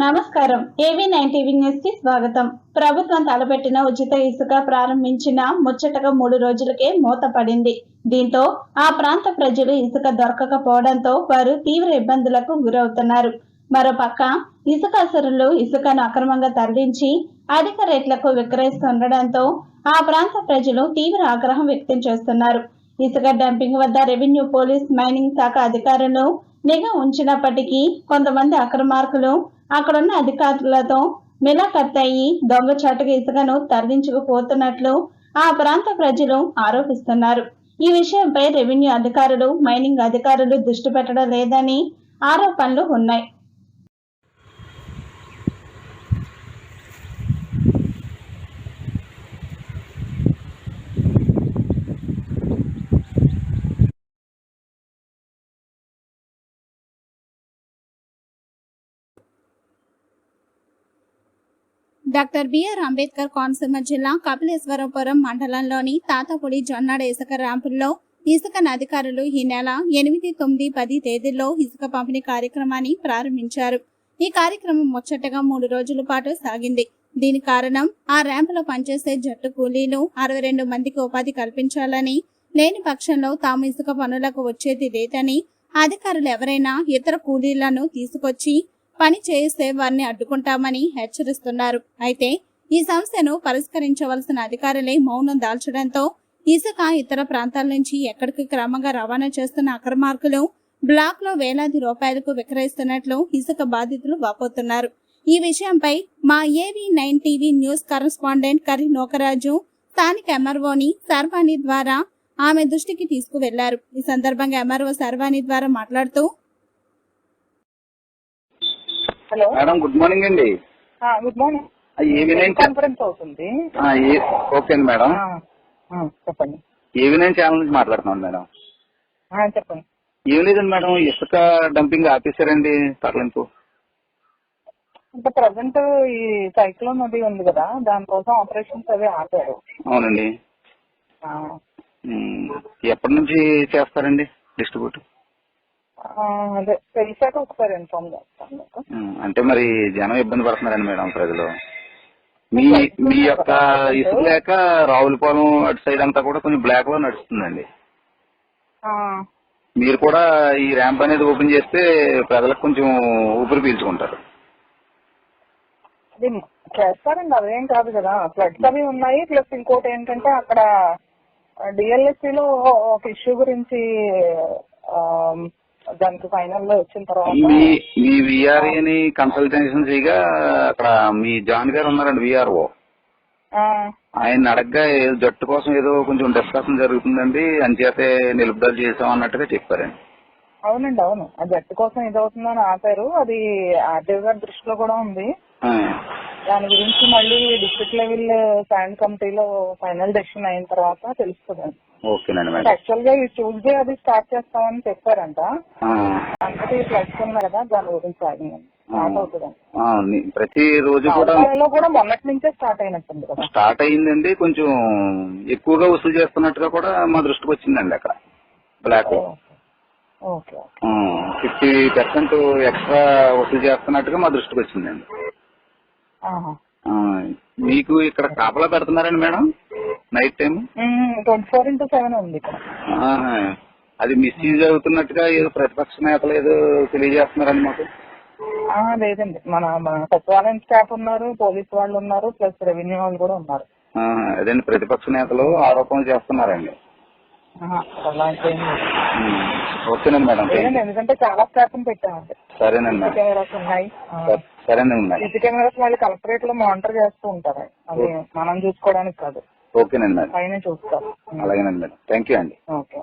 నమస్కారం. ఏవి nine TV న్యూస్కి స్వాగతం. ప్రభుత్వం తలపెట్టిన ఉచిత ఇసుక ప్రారంభించిన ముచ్చటగా మూడు రోజులకే మూతపడింది. దీంతో ఆ ప్రాంత ప్రజలు ఇసుక దొరకకపోవడంతో వారు తీవ్ర ఇబ్బందులకు గురవుతున్నారు. మరోపక్క ఇసుక అసరులు ఇసుకను అక్రమంగా తరలించి అధిక రేట్లకు విక్రయిస్తుండటంతో ఆ ప్రాంత ప్రజలు తీవ్ర ఆగ్రహం వ్యక్తం చేస్తున్నారు. ఇసుక డంపింగ్ వద్ద రెవెన్యూ పోలీస్ మైనింగ్ శాఖ అధికారులు నిఘా ఉంచినప్పటికీ కొంతమంది అక్రమార్కులు అక్కడున్న అధికారులతో మిలకత్తయి దొంగచాటుగా ఇసుకను తరలించుకుపోతున్నట్లు ఆ ప్రాంత ప్రజలు ఆరోపిస్తున్నారు. ఈ విషయంపై రెవెన్యూ అధికారులు మైనింగ్ అధికారులు దృష్టి పెట్టడం లేదని ఆరోపణలు ఉన్నాయి. డాక్టర్ బిఆర్ అంబేద్కర్ కోనసీమ జిల్లా కపిలేశ్వరపురం మండలంలోని తాతపూడి జొన్నాడ ఇసుక ర్యాంపుల్లో ఇసుక అధికారులు ఈ నెల ఎనిమిది తొమ్మిది పది తేదీల్లో ఇసుక పంపిణీ కార్యక్రమాన్ని ప్రారంభించారు. ఈ కార్యక్రమం ముచ్చటగా మూడు రోజుల పాటు సాగింది. దీని కారణం ఆ ర్యాంపులో పనిచేసే జట్టు కూలీలు అరవై రెండు మందికి ఉపాధి కల్పించాలని లేని పక్షంలో తాము ఇసుక పనులకు వచ్చేది లేదని అధికారులు ఎవరైనా ఇతర కూలీలను తీసుకొచ్చి పని చేయిస్తే వారిని అడ్డుకుంటామని హెచ్చరిస్తున్నారు. అయితే ఈ సమస్యను పరిష్కరించవలసిన అధికారులే మౌనం దాల్చడంతో ఇసుక ఇతర ప్రాంతాల నుంచి ఎక్కడికి క్రమంగా రవాణా చేస్తున్న అక్రమార్కులు బ్లాక్లో వేలాది రూపాయలకు విక్రయిస్తున్నట్లు ఇసుక బాధితులు వాపోతున్నారు. ఈ విషయంపై మా ఏవి నైన్ టీవీ న్యూస్ కరెస్పాండెంట్ కరి నోకరాజు స్థానిక ఎంఆర్ఓని సర్వాణి ద్వారా ఆమె దృష్టికి తీసుకువెళ్ళారు. ఈ సందర్భంగా ఎంఆర్ఓ సర్వాణి ద్వారా మాట్లాడుతూ హలో. మేడం గుడ్ మార్నింగ్ అండి. Good morning. ఛా- కాన్ఫరెన్స్ అవుతుంది ఓకే అండి మేడం. చెప్పండి. ఏవి నైన్ ఛానల్ నుంచి మాట్లాడుతున్నాను మేడం. చెప్పండి. ఏం లేదండి మేడం ఇసుక డంపింగ్ ఆపేశారండి తరలింపు. అంటే ప్రజెంట్ ఈ సైక్లోన్ అది ఉంది కదా దానికోసం ఆపరేషన్స్ అవి ఆపారు. అవునండి. ఎప్పటి నుంచి చేస్తారండి డిస్ట్రిబ్యూట్? అదే. తెలిసాక ఒకసారి ఇన్ఫార్మ్ చేస్తాను అంటే మరి జనం ఇబ్బంది పడుతున్నారండి మేడం ప్రజలు. మీ మీ యొక్క ఇసుక లేక రావులపాలెం అటు సైడ్ అంతా కూడా కొంచెం బ్లాక్లో నడుస్తుందండి. మీరు కూడా ఈ ర్యాంప్ అనేది ఓపెన్ చేస్తే ప్రజలకు కొంచెం ఊపిరి పీల్చుకుంటారు. చేస్తారండి అదేం కాదు కదా. ఫ్లడ్స్ అవి ఉన్నాయి ప్లస్ ఇంకోటి ఏంటంటే అక్కడ డిఎల్ఎస్సి లో ఒక ఇష్యూ గురించి దానికి ఫైనల్లో వచ్చిన తర్వాత మీ మీ విఆర్ఏని కన్సల్టేషన్సీగా అక్కడ మీ జాన్ గారు ఉన్నారండి విఆర్ఓ ఆయన అడగ్గా ఏదో జట్టు కోసం ఏదో కొంచెం డిస్కషన్ జరుగుతుందండి అంచేతే నిలుపుదల చేసాం అన్నట్టుగా చెప్పారండి. అవునండి అవును. ఆ జట్టు కోసం ఇదవుతుందని ఆపారు. అది ఆర్డీఓ గారి దృష్టిలో కూడా ఉంది. దాని గురించి మళ్ళీ డిస్ట్రిక్ట్ లెవెల్ శాండ్ కమిటీలో ఫైనల్ డెసిషన్ అయిన తర్వాత తెలుస్తుంది. యాక్చువల్గా ఈ ట్యూస్డే అది స్టార్ట్ చేస్తామని చెప్పారంట. ఆ, అంటే ఫ్లడ్స్ ఉన్నాయి కదా దాని గురించి ఆగిందండి ప్రతి రోజు కూడా మొన్నటి నుంచే స్టార్ట్ అయినట్టుంది కదా. స్టార్ట్ అయ్యిందండి కొంచెం ఎక్కువగా వసూలు చేస్తున్నట్టుగా కూడా మా దృష్టికి వచ్చిందండి అక్కడ. బ్లాక్ ఫిఫ్టీ పర్సెంట్ ఎక్స్ట్రా వసూలు చేస్తున్నట్టుగా మా దృష్టికి వచ్చిందండి. మీకు ఇక్కడ కాపలా పెడుతున్నారండి madam? Night time twenty four into seven ఉంది ఇక్కడ. అది మిస్యూజ్ అవుతున్నట్టుగా ఏదో ప్రతిపక్ష నేతలు ఏదో తెలియజేస్తున్నారండి మాకు. లేదండి. మన మన సచివాలయం స్టాఫ్ ఉన్నారు పోలీస్ వాళ్ళు ఉన్నారు ప్లస్ రెవెన్యూ వాళ్ళు కూడా ఉన్నారు. అదండి ప్రతిపక్ష నేతలు ఆరోపణలు చేస్తున్నారండి. ఓకేనండి మేడం. ఎందుకంటే చాలా స్టాఫ్ పెట్టామండి. సరేనండి ఉన్నాయి సరేనండి సీసీ కెమెరాస్ మళ్ళీ కలెక్టరేట్లో మానిటర్ చేస్తూ ఉంటారు. అది మనం చూసుకోవడానికి కాదు. ఓకేనండి మేడం పైన చూస్తారు. అలాగేనండి మేడం థ్యాంక్ యూ అండి. ఓకే.